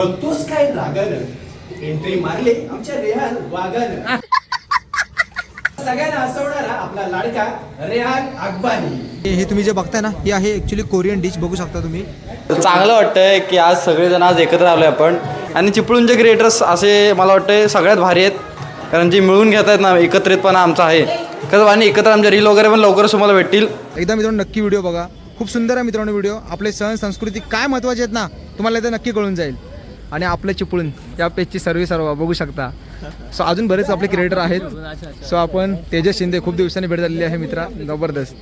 बघतोस काय रागानं एंट्री मारली? आमच्या रेहान वागानं सगळ्यांना हसवणारा आपला लाडका रेहान अकबानी हे तुम्ही जे बघताय ना हे आहे ॲक्च्युली कोरियन डिश बघू शकता तुम्ही. चांगलं वाटतंय की आज सगळेजण आज एकत्र आलोय आपण. आणि चिपळूणचे क्रिएटर्स असे मला वाटतं सगळ्यात भारी आहेत. कारण जे मिळून घेत आहेत ना एकत्रितपणा आमचा आहे. कसं आणि एकत्र आमच्या रील वगैरे पण लवकरच तुम्हाला भेटतील. एकदा मित्रांनो नक्की व्हिडिओ बघा. खूप सुंदर आहे मित्रांनो व्हिडिओ आपले सण संस्कृती काय महत्त्वाचे आहेत ना तुम्हाला इथे नक्की कळून जाईल. आणि आपलं चिपळूण या पेजची सर्व्हिस सर्व बघू शकता. सो अजून बरेच आपले क्रिएटर आहेत. सो आपण तेजस शिंदे खूप दिवसांनी भेट झालेली आहे मित्रा. जबरदस्त.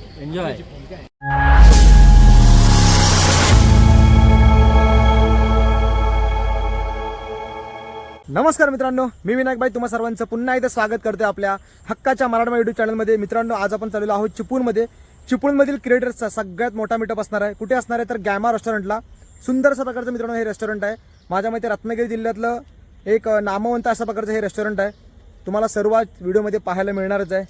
नमस्कार मित्रांनो मी विनायक भाई तुम्हा सर्वांचं पुन्हा एकदा स्वागत करते आपल्या हक्काच्या मराठा युट्यूब चॅनलमध्ये. मित्रांनो आज आपण चाललेलो आहोत चिपळूणमध्ये. चिपळूणमधील क्रिएटर्सचा सगळ्यात मोठा मिटअप असणार आहे. कुठे असणार आहे? तर गॅमा रेस्टॉरंटला सुंदर अशा प्रकारचं मित्रांनो हे रेस्टॉरंट आहे. माझ्या मते रत्नागिरी जिल्ह्यातलं एक नामवंत अशा प्रकारचं हे रेस्टॉरंट आहे. तुम्हाला सर्वात व्हिडिओमध्ये पाहायला मिळणारच आहे.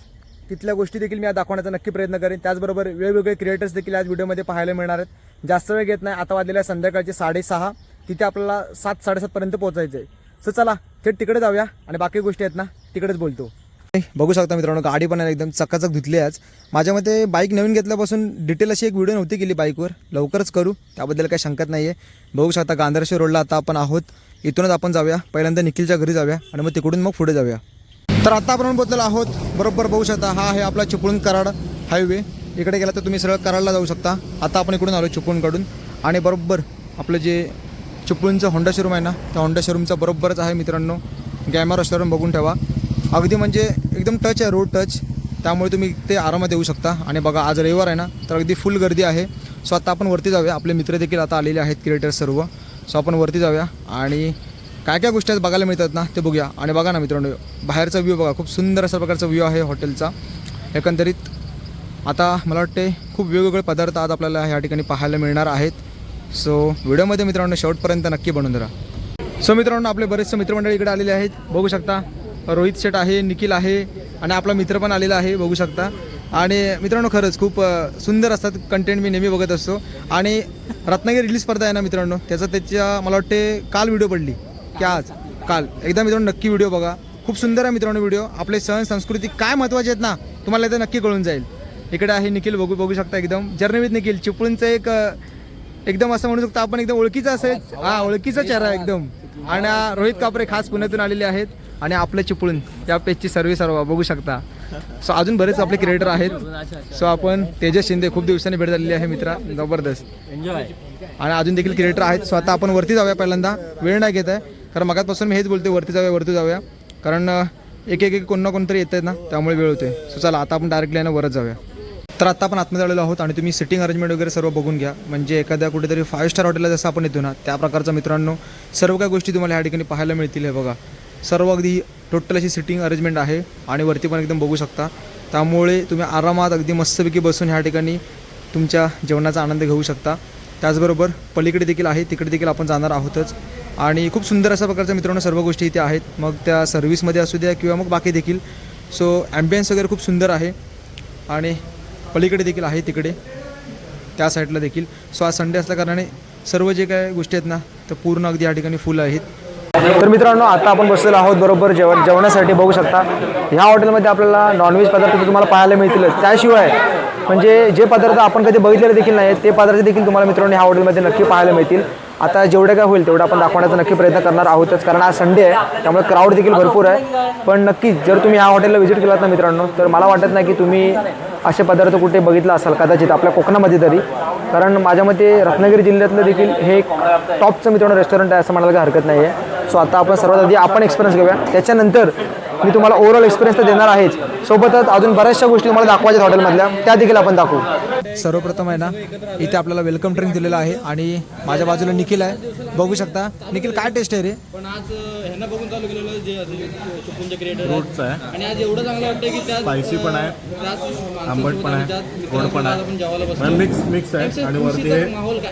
तिथल्या गोष्टी देखील मी आज दाखवण्याचा नक्की प्रयत्न करेन. त्याचबरोबर वेगवेगळे क्रिएटर्स देखील आज व्हिडिओमध्ये पाहायला मिळणार आहेत. जास्त वेळ घेत नाही. आता वाजलेल्या संध्याकाळचे साडेसहा. तिथे आपल्याला सात साडेसातपर्यंत पोहोचायचं आहे सो चला थेट तिकडे जाऊया आणि बाकी गोष्टी आहेत ना तिकडेच बोलतो. बघू शकता मित्रांनो गाडी पण आहे एकदम चकाचक धुतली आहे आज. माझ्या मते बाईक नवीन घेतल्यापासून डिटेल अशी एक व्हिडिओ नव्हती केली बाईकवर लवकरच करू त्याबद्दल काही शंकत नाही आहे बघू शकता गांधारेश्वर रोडला आता आपण आहोत. इथूनच आपण जाऊया. पहिल्यांदा निखिलच्या घरी जाऊया आणि मग तिकडून मग पुढे जाऊया. तर आता आपण पोहोचलेलो आहोत. बरोबर बघू शकता हा आहे आपला चिपळूण कराड हायवे इकडे गेला तर तुम्ही सरळ कराडला जाऊ शकता. आता आपण इकडून आलो चिपळूणकडून. आणि बरोबर आपलं जे चिपळूणचं होंडा शोरूम आहे ना त्या होंडा शोरूमचा बरोबरच आहे मित्रांनो. गॅमा रेस्टॉरंट बघून ठेवा. अगदी म्हणजे एकदम टच आहे रोड टच त्यामुळे तुम्ही ते आरामात येऊ शकता. आणि बघा आज रविवार आहे ना तर अगदी फुल गर्दी आहे. सो आता आपण वरती जाऊया. आपले मित्र देखील आता आलेले आहेत क्रिएटर सर्व. सो आपण वरती जाऊया. आणि काय काय गोष्टी आज बघायला मिळतात ना ते बघूया. आणि बघा ना मित्रांनो बाहेरचा व्ह्यू बघा. खूप सुंदर अशा प्रकारचा व्ह्यू आहे हॉटेलचा एकंदरीत आता मला वाटते खूप वेगवेगळे पदार्थ आज आपल्याला ह्या ठिकाणी पाहायला मिळणार आहेत. सो व्हिडिओमध्ये मित्रांनो शेवटपर्यंत नक्की बनवून धरा. सो मित्रांनो आपले बरेचसे मित्रमंडळी इकडे आलेले आहेत. बघू शकता रोहित शेट आहे निखिल आहे आणि आपला मित्र पण आलेला आहे बघू शकता. आणि मित्रांनो खरंच खूप सुंदर असतात कंटेंट मी नेहमी बघत असतो. आणि रत्नागिरी रिलीज स्पर्धा आहे ना मित्रांनो त्याचा त्याच्या मला वाटते काल व्हिडिओ पडली. की आज काल. एकदा मित्रांनो नक्की व्हिडिओ बघा. खूप सुंदर आहे मित्रांनो व्हिडिओ आपले सण संस्कृती काय महत्त्वाचे आहेत ना तुम्हाला इथं नक्की कळून जाईल. इकडे आहे निखिल बघू बघू शकता एकदम. जर्नवीत निखिल चिपळूणचं एक एकदम असं म्हणू शकतो आपण एकदम ओळखीचा असेल. हा ओळखीचा चेहरा एकदम. आणि रोहित कापरे खास पुण्यातून आलेले आहेत आणि आपलं चिपळूण या पेजची सर्व्हिस सर्व बघू शकता. सो अजून बरेच आपले क्रिएटर आहेत. सो आपण तेजस शिंदे खूप दिवसांनी भेट झालेली आहे मित्रा. जबरदस्त. आणि अजून देखील क्रिएटर आहेत. सो आता आपण वरती जाऊया पहिल्यांदा. वेळ नाही घेत आहे. कारण मगातपासून मी हेच बोलते वरती जाऊया वरती जाऊया. कारण एक एक एक कोण ना कोणतरी येत आहेत ना त्यामुळे वेळ होते सो चला आता आपण डायरेक्टली ना वरच जाऊया. तर आता आपण आतमध्ये आलेलो आहोत आणि तुम्ही सिटिंग अरेंजमेंट वगैरे सर्व बघून घ्या. म्हणजे एखाद्या कुठेतरी फाईव्ह स्टार हॉटेलला जसं आपण येतो ना त्या प्रकारचा मित्रांनो सर्व काही गोष्टी तुम्हाला ह्या ठिकाणी पाहायला मिळतील हे बघा. सर्व अगदी टोटल अशी सिटिंग अरेंजमेंट आहे आणि वरती पण एकदम बघू शकता. त्यामुळे तुम्ही आरामात अगदी मस्तपैकी बसून ह्या ठिकाणी तुमच्या जेवणाचा आनंद घेऊ शकता. त्याचबरोबर पलीकडे देखील आहे तिकडे देखील आपण जाणार आहोतच. आणि खूप सुंदर अशा प्रकारच्या मित्रांनो सर्व गोष्टी इथे आहेत. मग त्या सर्व्हिसमध्ये असू द्या किंवा मग बाकी देखील. सो ॲम्बियन्स वगैरे खूप सुंदर आहे. आणि पलीकडे देखील आहे तिकडे. त्या साईडला देखील. सो आज संडे असल्याकारणाने सर्व जे काय गोष्टी आहेत ना तर पूर्ण अगदी या ठिकाणी फुलं आहेत. तर मित्रांनो आता आपण बसलेलो आहोत बरोबर जेवण जेवणासाठी बघू शकता. ह्या हॉटेलमध्ये आपल्याला नॉनव्हेज पदार्थ तुम्हाला पाहायला मिळतीलच. त्याशिवाय म्हणजे जे पदार्थ आपण कधी बघितलेले देखील नाही ते पदार्थ देखील तुम्हाला मित्रांनो ह्या हॉटेलमध्ये नक्की पाहायला मिळतील. आता जेवढं काय होईल तेवढं आपण दाखवण्याचा नक्की प्रयत्न करणार आहोतच कारण आज संडे आहे त्यामुळे क्राऊड देखील भरपूर आहे. पण नक्कीच जर तुम्ही ह्या हॉटेलला व्हिजिट केलात ना मित्रांनो तर मला वाटत नाही की तुम्ही असे पदार्थ कुठे बघितला असाल कदाचित आपल्या कोकणामध्ये तरी. कारण माझ्या मते रत्नागिरी जिल्ह्यातलं देखील हे एक टॉपचं मित्रांनो रेस्टॉरंट आहे असं म्हणायला काही हरकत नाही आहे सो आता आपण सर्वात आधी आपण एक्सपिरियन्स घेऊया. त्याच्यानंतर मी तुम्हाला ओव्हरऑल एक्सपिरियन्स तर देणार आहेच. सोबतच अजून बऱ्याचशा गोष्टी तुम्हाला दाखवायच्या हॉटेलमधल्या त्या देखील आपण दाखवू. सर्वप्रथम आहे ना इथे आपल्याला वेलकम ड्रिंक दिलेलं आहे आणि माझ्या बाजूला निखिल आहे. बघू शकता. निखिल काय टेस्ट आहे रे? पण आज ह्यांना बघून चालू केलेलं जे क्रिएटर आहे. आणि आज एवढं चांगलं वाटतं की त्या स्पायसी पण आहे. आंबट पण आहे. गोड पण आपण जेवायला आहे बसलो. मिक्स मिक्स आहे. आणि वरती हे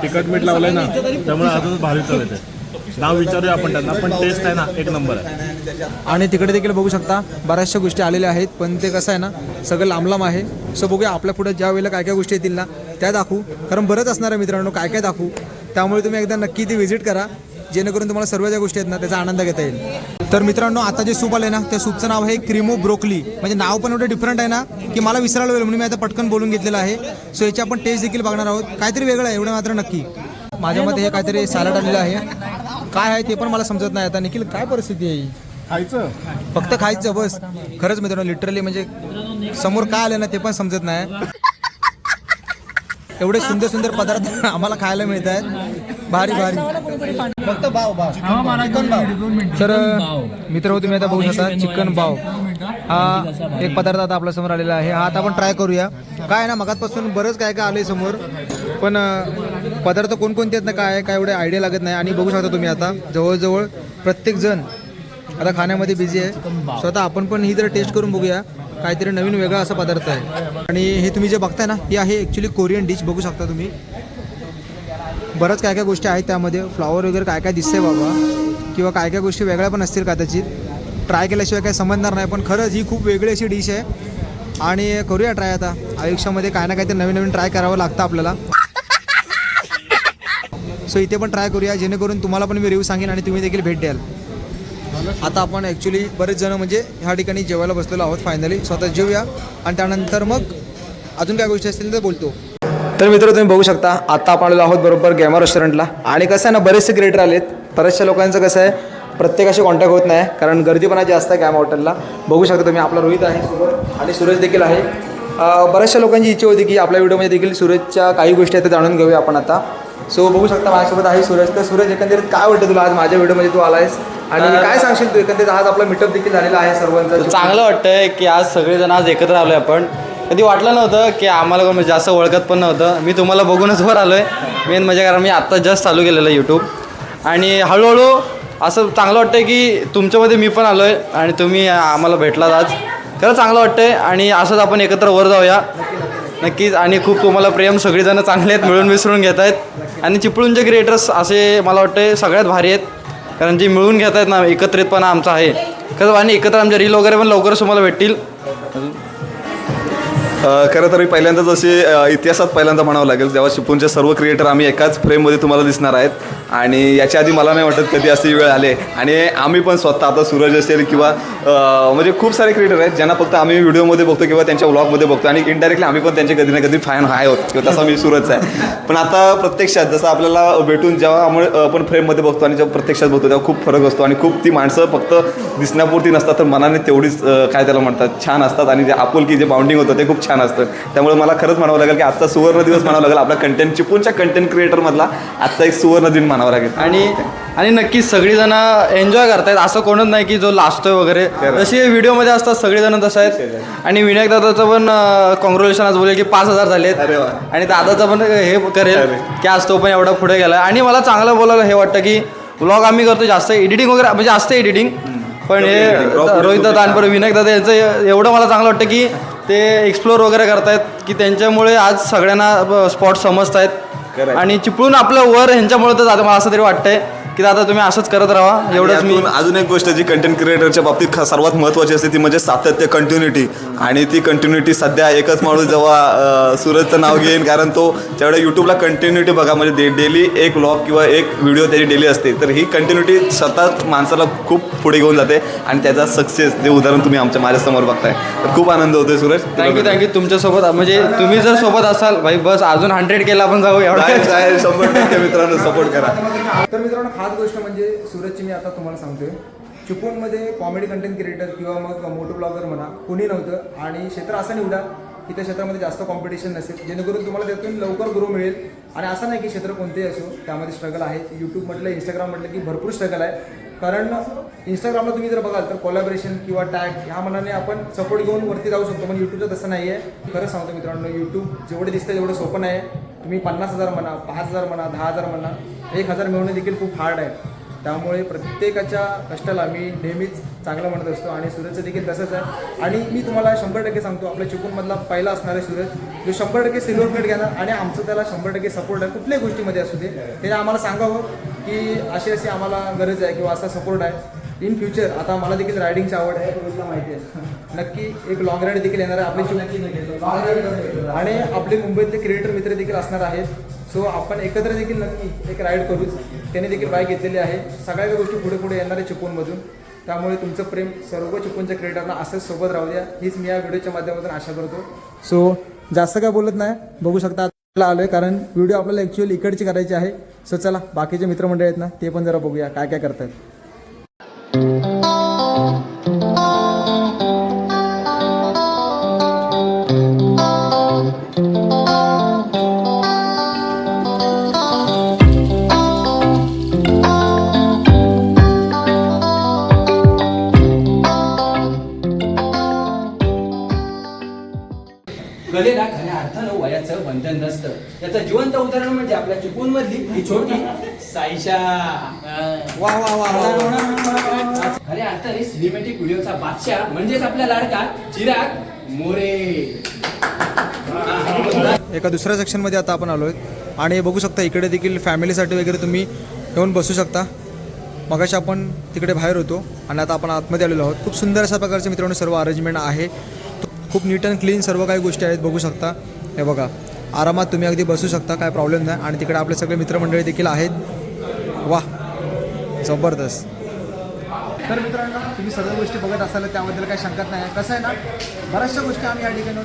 तिखट मीठ लावलंय ना त्यामुळे अजून भारी चव येते. नाव विचारूया आपण त्यांना पण टेस्ट आहे ना एक नंबर आहे. आणि तिकडे देखील बघू शकता बऱ्याचशा गोष्टी आलेल्या आहेत पण ते कसं आहे ना सगळं लांबलांब आहे. सो बघूया आपल्या पुढे ज्या वेळेला काय काय गोष्टी येतील ना त्या दाखवू. कारण बरंच असणार आहे मित्रांनो काय काय दाखवू. त्यामुळे तुम्ही एकदा नक्की ती व्हिजिट करा जेणेकरून तुम्हाला सर्व ज्या गोष्टी आहेत ना त्याचा आनंद घेता येईल. तर मित्रांनो आता जे सूप आले ना त्या सूपचं नाव आहे क्रिमो ब्रोकली. म्हणजे नाव पण एवढं डिफरंट आहे ना की मला विसरायला वेळ म्हणून मी आता पटकन बोलून घेतलेलं आहे. सो याची आपण टेस्ट देखील बघणार आहोत. काहीतरी वेगळं आहे एवढं मात्र नक्की. माझ्या मते हे काहीतरी सॅलड आलेलं आहे. काय आहे ते पण मला समजत नाही. आता निखिल काय परिस्थिती आहे? खायचं. फक्त खायचं बस. खरंच मित्रांनो लिटरली म्हणजे समोर काय आलं ना ते पण समजत नाही. एवढे सुंदर सुंदर पदार्थ आम्हाला खायला मिळत आहेत. भारी भारी. फक्त बाव बाव चिकन बाव तर मित्र हो, तुम्ही आता बघू शकता चिकन बाव हा एक पदार्थ आता आपल्यासमोर आलेला आहे. हा आता आपण ट्राय करूया. काय आहे ना मगातपासून बरंच काय काय आलंय समोर. पण पदार्थ कोणकोणते आहेत ना काय आहे, काय एवढे आयडिया लागत नाही. आणि बघू शकता तुम्ही आता जवळजवळ प्रत्येक जण आता खाण्यामध्ये बिझी आहे. स्वतः आपण पण ही जर टेस्ट करून बघूया. काहीतरी नवीन वेगळा असा पदार्थ आहे. आणि हे तुम्ही जे बघताय ना ही आहे ॲक्च्युली कोरियन डिश बघू शकता तुम्ही. बरंच काय काय गोष्टी आहेत त्यामध्ये. फ्लॉवर वगैरे काय काय दिसतंय बाबा. किंवा काय काय गोष्टी वेगळ्या पण असतील कदाचित. ट्राय केल्याशिवाय काय समजणार नाही पण खरंच ही खूप वेगळी अशी डिश आहे. आणि करूया ट्राय आता. आयुष्यामध्ये काय ना काहीतरी नवीन नवीन ट्राय करावं लागतं आपल्याला. सो इथे पण ट्राय करूया जेणेकरून तुम्हाला पण मी रिव्ह्यू सांगेन आणि तुम्ही देखील भेट द्याल. आता आपण ॲक्च्युली बरेच जण म्हणजे ह्या ठिकाणी जेवायला बसलेलो आहोत फायनली स्वतः जेवूया आणि त्यानंतर मग अजून काय गोष्टी असतील तर बोलतो. तर मित्र तुम्ही बघू शकता आता आपण आलेलो आहोत बरोबर गॅमा रेस्टॉरंटला आणि कसं आहे ना बरेचसे क्रिएटर आलेत. बऱ्याचशा लोकांचं कसं आहे प्रत्येकाशी कॉन्टॅक्ट होत नाही कारण गर्दीपणा जास्त आहे गॅमा हॉटेलला बघू शकता तुम्ही आपला रोहित आहे सोबत आणि सूरज देखील आहे. बऱ्याचशा लोकांची इच्छा होती की आपल्या व्हिडिओमध्ये देखील सूरजच्या काही गोष्टी आहेत जाणून घेऊया आपण आता. सो बघू शकता माझ्यासोबत आहे सूरज. तर सूरज एकंदरीत काय वाटतं तुला आज माझ्या व्हिडिओमध्ये तू आलायस? आणि काय सांगशील तू? एकंदरीत आज आपला मिटअप देखील झालेला आहे सर्वांचा. चांगलं वाटतंय की आज सगळेजण आज एकत्र आलोय आपण. कधी वाटलं नव्हतं की आम्हाला कोण म्हणजे जास्त ओळखत पण नव्हतं. मी तुम्हाला बघूनच वर आलोय. मेन म्हणजे कारण मी आत्ता जस्ट चालू केलेलं यूट्यूब आणि हळूहळू असं चांगलं वाटतंय की तुमच्यामध्ये मी पण आलोय आणि तुम्ही आम्हाला भेटलात आज. खरं चांगलं वाटतंय आणि असंच आपण एकत्र वर जाऊया. नक्कीच. आणि खूप तुम्हाला प्रेम सगळेजण चांगले आहेत मिळून मिसळून घेत आहेत आणि चिपळूणचे क्रिएटर्स असे मला वाटते सगळ्यात भारी आहेत. कारण जे मिळून घेत आहेत ना एकत्रितपणा आमचा आहे. खरं आणि एकत्र आमच्या रील वगैरे पण लवकरच तुम्हाला भेटतील. खरं तर मी पहिल्यांदाच असे इतिहासात पहिल्यांदा म्हणावं लागेल जेव्हा शिपूनचे सर्व क्रिएटर आम्ही एकाच फ्रेममध्ये तुम्हाला दिसणार आहेत. आणि याच्या आधी मला नाही वाटत कधी असे वेळ आले. आणि आम्ही पण स्वतः आता सूरज असेल किंवा म्हणजे खूप सारे क्रिएटर आहेत ज्यांना फक्त आम्ही व्हिडिओमध्ये बघतो किंवा त्यांच्या व्लॉगमध्ये बघतो. आणि इनडायरेक्टली आम्ही पण त्यांचे कधी ना कधी फॅन आहे होत किंवा तसा मी सूरज आहे. पण आता प्रत्यक्षात जसं आपल्याला भेटून जेव्हा आम्ही आपण फ्रेममध्ये बघतो आणि जेव्हा प्रत्यक्षात बघतो तेव्हा खूप फरक असतो. आणि खूप ती माणसं फक्त दिसण्यापुरती नसतात तर मनाने तेवढीच काय त्याला म्हणतात छान असतात. आणि जे आपुलकी जे बाउंडिंग होतं ते खूप छान असतं. त्यामुळे मला खरंच म्हणावं लागेल की आजचा सुवर्ण दिवस म्हणावं लागेल. आपला कंटेंट चिपूनच्या कंटेंट क्रिएटरमधला आजचा एक सुवर्ण दिन म्हणावा लागेल. आणि आणि नक्कीच सगळीजण एन्जॉय करतायत. असं कोणच नाही की जो लाजतोय वगैरे. जसे व्हिडिओमध्ये असतात सगळेजण तसं आहेत. आणि विनायक दादाचं पण कॉंग्रॅच्युलेशन आज बोलेल की पाच हजार वा. आणि दादाचं पण हे करेल. की आज तो पण एवढा पुढे गेला. आणि मला चांगलं बोलायला हे वाटतं की व्लॉग आम्ही करतो जास्त एडिटिंग वगैरे म्हणजे जास्त एडिटिंग पण हे रोहित दादा आणि विनायक दादा यांचं एवढं मला चांगलं वाटतं की ते एक्सप्लोर वगैरे करतायत की त्यांच्यामुळे आज सगळ्यांना स्पॉट समजत आहेत आहे. आणि चिपळून आपलं वर ह्यांच्यामुळे तर जातं मला असं तरी वाटतंय की दादा तुम्ही असंच करत राहा. एवढंच मी अजून एक गोष्ट जी कंटेंट क्रिएटरच्या बाबतीत सर्वात महत्त्वाची असते ती म्हणजे सातत्य कंटिन्युटी आणि ती कंटिन्युटी सध्या एकच माणूस जेव्हा सूरजचं नाव घेईन कारण तो जेवढ्या यूट्यूबला कंटिन्युटी बघा म्हणजे डेली एक व्लॉग किंवा एक व्हिडिओ त्याची डेली असते तर ही कंटिन्युटी सतत माणसाला खूप पुढे घेऊन जाते आणि त्याचा सक्सेस जे उदाहरण तुम्ही आमच्या माझ्यासमोर बघताय. तर खूप आनंद होतोय सूरज. थँक्यू थँक्यू तुमच्यासोबत म्हणजे तुम्ही जर सोबत असाल भाई बस अजून हंड्रेड केला आपण जाऊ एवढा. काय शंभर टक्के मित्रांनो सपोर्ट करा. तर मित्रांनो खास गोष्ट म्हणजे सूरजची मी आता तुम्हाला सांगतोय. चिपळूणमध्ये कॉमेडी कंटेंट क्रिएटर किंवा मग मोटो ब्लॉगर म्हणा कुणी नव्हतं. आणि क्षेत्र असं निवडा की त्या क्षेत्रामध्ये जास्त कॉम्पिटिशन नसेल. जेणेकरून तुम्हाला त्यातून लवकर ग्रो मिळेल. आणि असं नाही की क्षेत्र कोणतेही असो त्यामध्ये स्ट्रगल आहे. यूट्यूब म्हटलं इंस्टाग्राम म्हटलं की भरपूर स्ट्रगल आहे. कारण इंस्टाग्रामला तुम्ही जर बघाल तर कोलॅबरेशन किंवा टॅग ह्या मनाने आपण सपोर्ट घेऊन वरती जाऊ शकतो. पण यूट्यूबचं तसं नाही आहे खरं सांगतो मित्रांनो यूट्यूब जेवढे दिसतं तेवढं सोपं नाही आहे तुम्ही पन्नास हजार म्हणा पाच हजार म्हणा दहा हजार म्हणा एक हजार मिळवणे देखील खूप हार्ड आहे. त्यामुळे प्रत्येकाच्या कष्टाला मी नेहमीच चांगलं म्हणत असतो आणि सूरजचं देखील तसंच आहे. आणि मी तुम्हाला शंभर टक्के सांगतो आपल्या चिकूनमधला पहिला असणार आहे सूरज जो शंभर टक्के सिल्वर प्लेट घेणार आणि आमचं त्याला शंभर टक्के सपोर्ट आहे कुठल्याही गोष्टीमध्ये असू दे. त्याने आम्हाला सांगावं की अशी अशी आम्हाला गरज आहे किंवा असा सपोर्ट आहे. इन फ्युचर आता मला देखील रायडिंगची आवड आहे रोहितला माहिती आहे. नक्की एक लॉंग राईड देखील येणार आहे आपली आणि आपले मुंबईतले क्रिएटर मित्र देखील असणार आहेत. सो आपण एकत्र देखील नक्की एक राईड करूच. त्यांनी देखील बाईक घेतलेली आहे. सगळ्या गोष्टी पुढे पुढे येणार आहे चिपळूणमधून. त्यामुळे तुमचं प्रेम सर्व चिपळूणच्या क्रिएटरना असंच सोबत राहू द्या. हीच मी या व्हिडिओच्या माध्यमातून आशा करतो. सो जास्त काय बोलत नाही. बघू शकता आता आलो आहे कारण व्हिडिओ आपल्याला ॲक्च्युअली इकडची करायची आहे. सो चला बाकीचे मित्रमंडळ आहेत ना ते पण जरा बघूया काय काय करतात आपल्या चिपळूण मधली ही छोटी साईशा. वा वा वा खऱ्या अर्थाने सिनेमॅटिक व्हिडिओचा बादशाह म्हणजेच आपला लाडका चिराग मोरे. एका दुसऱ्या सेक्शनमध्ये आता आपण आलो आहे आणि बघू शकता इकडे देखील फॅमिलीसाठी वगैरे तुम्ही येऊन बसू शकता. मगाशी आपण तिकडे बाहेर होतो आणि आता आपण आतमध्ये आलेलो आहोत. खूप सुंदर अशा प्रकारचे मित्रांनो सर्व अरेंजमेंट आहे. खूप नीट अँड क्लीन सर्व काही गोष्टी आहेत बघू शकता. हे बघा. आरामात तुम्ही अगदी बसू शकता काय प्रॉब्लेम नाही. आणि तिकडे आपले सगळे मित्रमंडळी देखील आहेत. वा जबरदस्त. तर मित्रांनो तुम्ही सर्व गोष्टी बघत असाल त्याबद्दल काही शंकत नाही. कसं आहे ना बऱ्याचशा गोष्टी आम्ही या ठिकाणी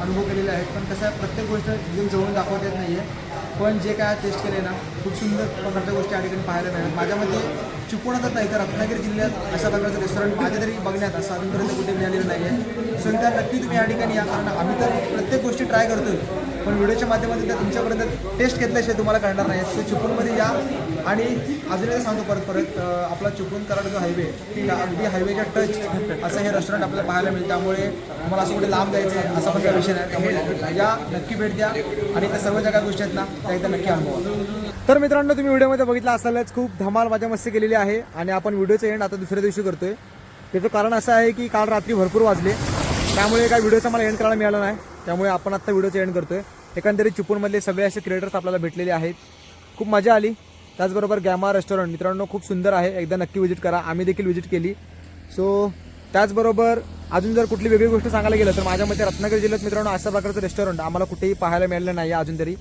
अनुभव केलेल्या आहेत. पण कसं आहे प्रत्येक गोष्ट एकदम जवळून दाखवत येत नाही आहे पण जे काय टेस्ट केले ना खूप सुंदर प्रकारच्या गोष्टी या ठिकाणी पाहायला मिळतात. माझ्यामध्ये चिपळूणच नाही तर रत्नागिरी जिल्ह्यात अशा प्रकारचं रेस्टॉरंट माझ्या तरी बघण्यात असं अजूनपर्यंत कुठे मिळालेलं नाही आहे सो एकदा नक्की तुम्ही या ठिकाणी या. कारण आम्ही तर प्रत्येक गोष्टी ट्राय करतोय. पण व्हिडिओच्या माध्यमातून त्या तुमच्यापर्यंत टेस्ट घेतल्याशिवाय तुम्हाला कळणार नाही. सो चिपळूणमध्ये या. आणि अजून एकदा सांगतो परत परत आपला चिपळूण कराड जो हायवे त्या अगदी हायवेच्या टच असं हे रेस्टॉरंट आपल्याला पाहायला मिळतं. त्यामुळे तुम्हाला असं कुठे लांब जायचं आहे असा पण काही विषय नाही. त्यामुळे या नक्की भेट द्या. आणि त्या सर्व जगात गोष्टी आहेत ना त्या एकदा नक्की अनुभवा. तर मित्रांनो तुम्ही व्हिडिओमध्ये बघितलं असालच खूप धमाल माझ्या मस्ती केलेली आहे आणि आपण व्हिडिओचं एंड आता दुसऱ्या दिवशी करतोय. त्याचं कारण असं आहे की काल रात्री भरपूर वाजले त्यामुळे काय व्हिडिओचा मला एंड करायला मिळाला नाही. त्यामुळे आपण आत्ता व्हिडिओचं एंड करतोय. एकंदरीत चिपळूणमधले सगळे असे क्रिएटर्स आपल्याला भेटलेले आहेत. खूप मजा आली. त्याचबरोबर गॅमा रेस्टॉरंट मित्रांनो खूप सुंदर आहे. एकदा नक्की व्हिजिट करा. आम्ही देखील व्हिजिट केली. सो त्याचबरोबर अजून जर कुठली वेगळी गोष्ट सांगायला गेलं तर माझ्या मते रत्नागिरी जिल्ह्यात मित्रांनो अशा प्रकारचं रेस्टॉरंट आम्हाला कुठेही पाहायला मिळालं नाही आहे अजून तरी.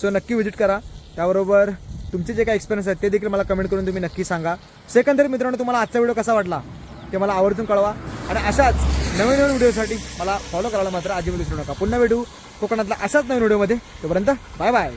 सो नक्की व्हिजिट करा. त्याबरोबर तुमचे जे काही एक्सपिरियन्स आहेत ते देखील मला कमेंट करून तुम्ही नक्की सांगा. सेकंदरी मित्रांनो तुम्हाला आजचा व्हिडिओ कसा वाटला ते मला आवर्जून कळवा. आणि अशाच नवीन नवीन व्हिडिओसाठी मला फॉलो करायला मात्र अजिबात विसरू नका. पुन्हा भेटू कोकणातल्या अशाच नवीन व्हिडिओमध्ये तोपर्यंत बाय बाय